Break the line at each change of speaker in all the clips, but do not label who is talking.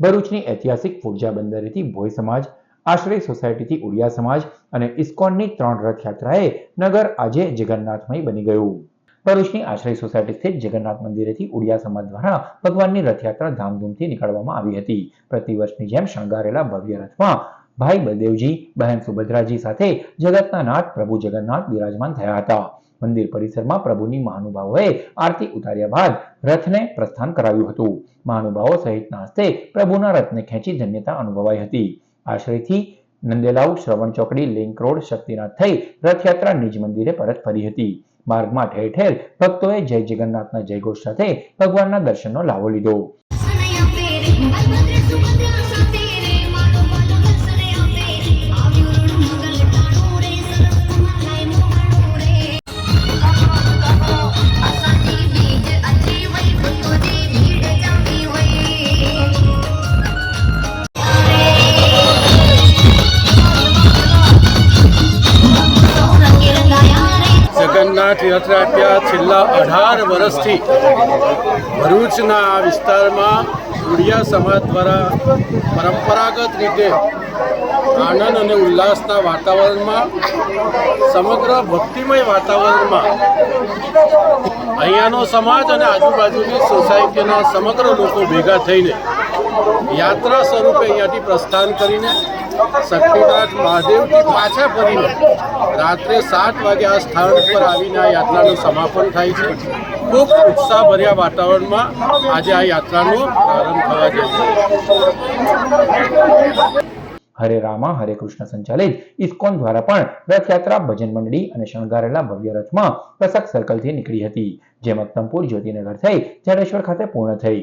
ભરૂચની ઐતિહાસિક ફુરજા બંદરેથી ભોય સમાજ, આશ્રય સોસાયટીથી ઉડિયા સમાજ અને ઇસ્કોનની ત્રણ રથયાત્રાએ નગર આજે જગન્નાથમય બની ગયું. ભરૂચની આશ્રય સોસાયટી સ્થિત જગન્નાથ મંદિરેથી ઉડિયા સમાજ દ્વારા ભગવાનની રથયાત્રા ધામધૂમથી નીકળવામાં આવી હતી. પ્રતિવર્ષની જેમ શણગારેલા ભવ્ય રથમાં ભાઈ બલદેવજી બહેન સુભદ્રાજી સાથે જગતના નાથ પ્રભુ જગન્નાથ બિરાજમાન થયા હતા. મંદિર પરિસરમાં પ્રભુની મહાનુભાવોએ આરતી ઉતાર્યા બાદ રથને પ્રસ્થાન કરાવ્યું હતું. મહાનુભાવો સહિતના હસ્તે પ્રભુના રથને ખેંચી ધન્યતા અનુભવાઈ હતી. આશ્રયથી નંદેલાવ શ્રવણ ચોકડી, લિંક રોડ, શક્તિનાથ થઈ રથયાત્રા નિજ મંદિરે પરત ફરી હતી. માર્ગમાં ઠેર ઠેર ભક્તોએ જય જગન્નાથના જયઘોષ સાથે ભગવાનના દર્શનનો લાવો લીધો.
રે
જગન્નાથ રથયાત્રા છેલ્લા અઢાર વર્ષથી ભરૂચના આ વિસ્તારમાં ઉડિયા સમાજ દ્વારા પરંપરાગત રીતે આનંદ અને ઉલ્લાસના વાતાવરણમાં, સમગ્ર ભક્તિમય વાતાવરણમાં અહીંયાનો સમાજ અને આજુબાજુની સોસાયટીના સમગ્ર લોકો ભેગા થઈને યાત્રા સ્વરૂપે અહીંયાથી પ્રસ્થાન કરીને શક્તિનાથ મહાદેવથી પાછા ફરીને રાત્રે સાત વાગે આ સ્થાન પર આવીને આ યાત્રાનું સમાપન થાય છે. ખૂબ ઉત્સાહભર્યા વાતાવરણમાં આજે આ યાત્રાનો પ્રારંભ થવા જઈ છે.
હરે રામા, હરે કૃષ્ણ સંચાલિત ઇસ્કોન દ્વારા પણ રથયાત્રા ભજન મંડળી અને શણગારેલા ભવ્ય રથમાં પ્રસક સર્કલથી નીકળી હતી જે મક્તમપુર જ્યોતિનગર થઈ, જાડેશ્વર ખાતે પૂર્ણ થઈ.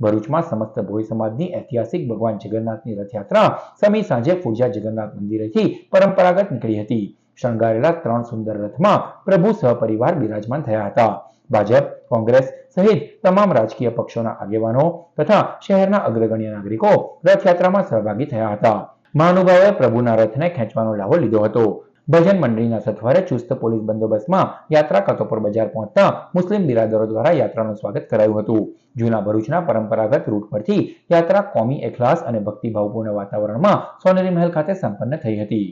ભરૂચમાં સમસ્ત ભોય સમાજની ઐતિહાસિક ભગવાન જગન્નાથની રથયાત્રા સમી સાંજે ફુરજા જગન્નાથ મંદિરેથી પરંપરાગત નીકળી હતી. શણગારેલા ત્રણ સુંદર રથમાં પ્રભુ સહપરિવાર બિરાજમાન થયા હતા. ભાજપ, કોંગ્રેસ સહિત તમામ રાજકીય પક્ષોના આગેવાનો તથા શહેરના અગ્રગણ્ય નાગરિકો રથયાત્રામાં સહભાગી થયા હતા. મહાનુભાવોએ પ્રભુના રથને ખેંચવાનો લાવો લીધો હતો. ભજન મંડળીના સથવારે ચુસ્ત પોલીસ બંદોબસ્તમાં યાત્રા કતોપર બજાર પહોંચતા મુસ્લિમ બિરાદરો દ્વારા યાત્રાનું સ્વાગત કરાયું હતું. જૂના ભરૂચના પરંપરાગત રૂટ પરથી યાત્રા કોમી એખલાસ અને ભક્તિભાવપૂર્ણ વાતાવરણમાં સોનેરી મહેલ ખાતે સંપન્ન થઈ હતી.